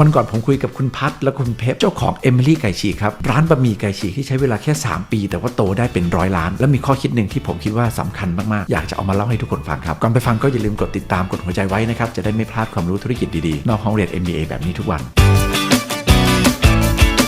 วันก่อนผมคุยกับคุณพัทและคุณเพชรเจ้าของเอมิลี่ไก่ฉีกครับ ร้านบะหมี่ไก่ฉีกที่ใช้เวลาแค่ 3 ปี แต่ว่าโตได้เป็นร้อยล้าน และมีข้อคิดหนึ่งที่ผมคิดว่าสำคัญมาก ๆ อยากจะเอามาเล่าให้ทุกคนฟังครับ ก่อนไปฟังก็อย่าลืมกดติดตามกดหัวใจไว้นะครับ จะได้ไม่พลาดความรู้ธุรกิจดี ๆ นอกห้องเรียน MBA แบบนี้ทุกวัน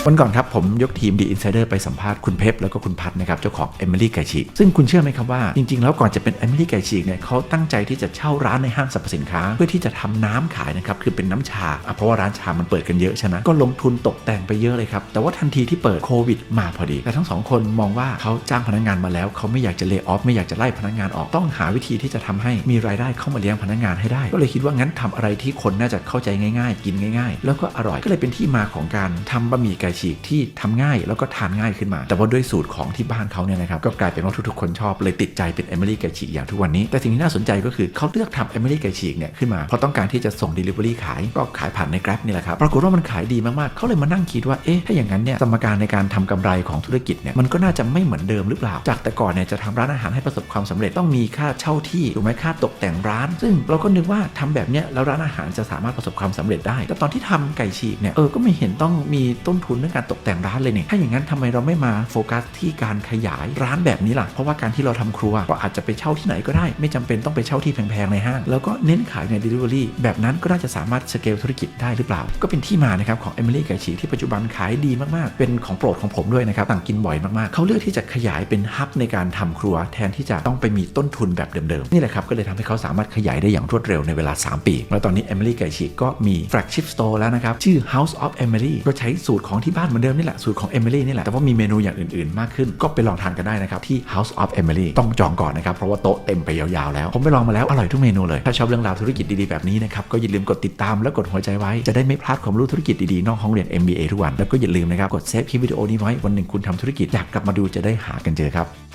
วันก่อนครับผมยกทีม The Insider ไปสัมภาษณ์คุณเพชรแล้วก็คุณพัฒนะครับเจ้าของ Emily ไก่ฉีกซึ่งคุณเชื่อไหมครับว่าจริงๆ แล้วก่อนจะเป็น Emily ไก่ฉีกเนี่ยเขาตั้งใจที่จะเช่าร้านในห้างสรรพสินค้า เพื่อที่จะทำน้ำขายนะครับคือเป็นน้ำชาเพราะว่าร้านชามันเปิดกันเยอะใช่ไหมก็ลงทุนตกแต่งไปเยอะเลยครับแต่ว่าทันทีที่เปิดโควิดมาพอดี แต่ทั้งสองคนมองว่าเขาจ้างพนักงานมาแล้วเขาไม่อยากจะเล y o ออฟไม่อยากจะไล่พนักงานออกต้องหาวิธีที่จะทำให้มีรายได้เข้ามาเลี้ยงพนักงานให้ได้ ก็เลยคิดว่างั้นทำอะไรที่คนน่าจะเข้าใจง่าย ๆ กินง่าย ๆ แล้วก็อร่อยก็เลยเป็นที่มาของการทำบะหมี่ไก่ฉีกที่ทำง่ายแล้วก็ทานง่ายขึ้นมา แต่ว่าด้วยสูตรของที่บ้านเขาเนี่ยนะครับก็กลายเป็นว่าทุกๆคนชอบเลยติดใจเป็นเอมิลี่ไก่ฉีกอย่างทุกวันนี้ แต่สิ่งที่น่าสนใจก็คือเขาเลือกทำเอมิลี่ไก่ฉีกเนี่ยขึ้นมาเพราะต้องการที่จะส่ง Delivery ขายก็ขายผ่านใน Grab นี่แหละครับปรากฏว่ามันขายดีมากๆเขาเลยมานั่งคิดว่าเอ๊ะถ้าอย่างนั้นเนี่ยสมการในการทำกำไรของธุรกิจเนี่ยมันก็น่าจะไม่เหมือนเดิมหรือเปล่า จากแต่ก่อนเนี่ยจะทำร้านอาหารให้ประสบความสำเร็จต้องมีค่าเช่าที่ถูกไหมค่าตกแต่งร้าน ซึ่งเราก็นึกว่าทำแบบเนี้ยแล้วร้านอาหารจะสามารถประสบความสำเร็จได้ แต่ตอนที่ทำไก่ฉีกเนี่ยเออก็ไม่เห็นต้องมีต้นทุนเรื่องการตกแต่งร้านเลยเนี่ยถ้าอย่างนั้นทำไมเราไม่มาโฟกัสที่การขยายร้านแบบนี้ล่ะเพราะว่าการที่เราทำครัวก็อาจจะไปเช่าที่ไหนก็ได้ ไม่จำเป็นต้องไปเช่าที่แพงๆในห้างแล้วก็เน้นขายใน Delivery แบบนั้นก็น่าจะสามารถสเกลธุรกิจได้หรือเปล่า ก็เป็นที่มานะครับของ Emily ไก่ฉีที่ปัจจุบันขายดีมากๆ เป็นของโปรดของผมด้วยนะครับต่างกินบ่อยมากๆเขาเลือกที่จะขยายเป็นฮับในการทำครัว แทนที่จะต้องไปมีต้นทุนแบบเดิมๆนี่แหละครับก็เลยทำให้เขาสามารถขยายได้อย่างรวดเร็วในเวลา 3 ปี แล้วตอนนี้ Emily ไก่ฉีกก็มี flagship store แล้วนะครับชื่อ House of Emily ก็ใช้สูตรของที่บ้านเหมือนเดิมนี่แหละสูตรของเอมิลี่นี่แหละแต่ว่ามีเมนูอย่างอื่นๆ มากขึ้นก็ไปลองทานกันได้นะครับที่ House of Emily ต้องจองก่อนนะครับเพราะว่าโต๊ะเต็มไปยาวๆแล้ว ผมไปลองมาแล้วอร่อยทุกเมนูเลยถ้าชอบเรื่องราวธุรกิจดีๆแบบนี้นะครับก็อย่าลืมกดติดตามและกดหัวใจไว้จะได้ไม่พลาดความรู้ธุรกิจดีๆนอกห้องเรียน MBA ทุกวันแล้วก็อย่าลืมนะครับกดเซฟคลิปวิดีโอนี้ไว้วันหนึ่งคุณทำธุรกิจอยากกลับมาดูจะได้หากันเจอครับ